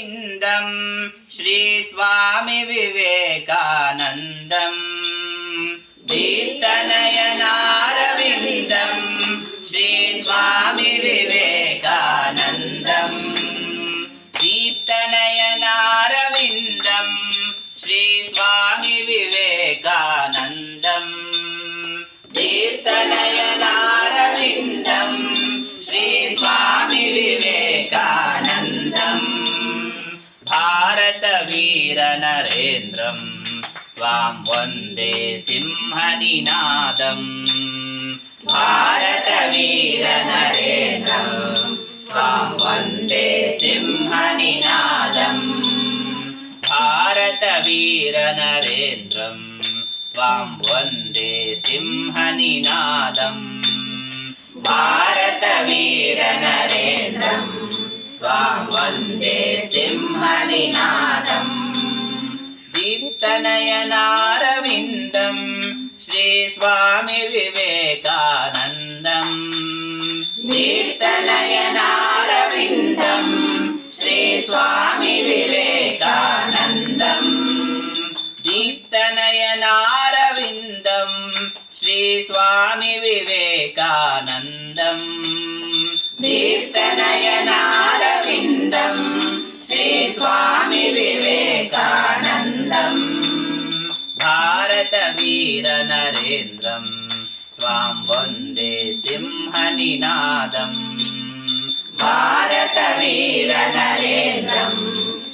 ఇందం శ్రీ స్వామి వివేకానందం. దీర్తనయనారవిందం శ్రీ స్వామి వివేకానందం. భారత వీర నరేంద్రం త్వాం వందే సింహనినాదం భారత వీర నరేంద్రం త్వాం వందే సింహనినాదం భారత వీర నరేంద్రం త్వాం దీప్తనయనారవిందం శ్రీ స్వామి వివేకానందం. దీప్తనయనారవిందం శ్రీ స్వామి వివేకానందం. దీప్తనయనారవిందం. శ్రీ భారత వీర నరేంద్రం.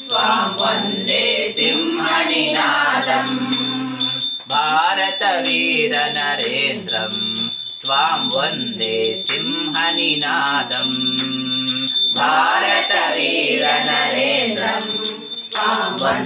త్వాం వందే సింహనినాదం. భారత వీర నరేంద్రం. త్వాం వందే సింహనినాదం. భారత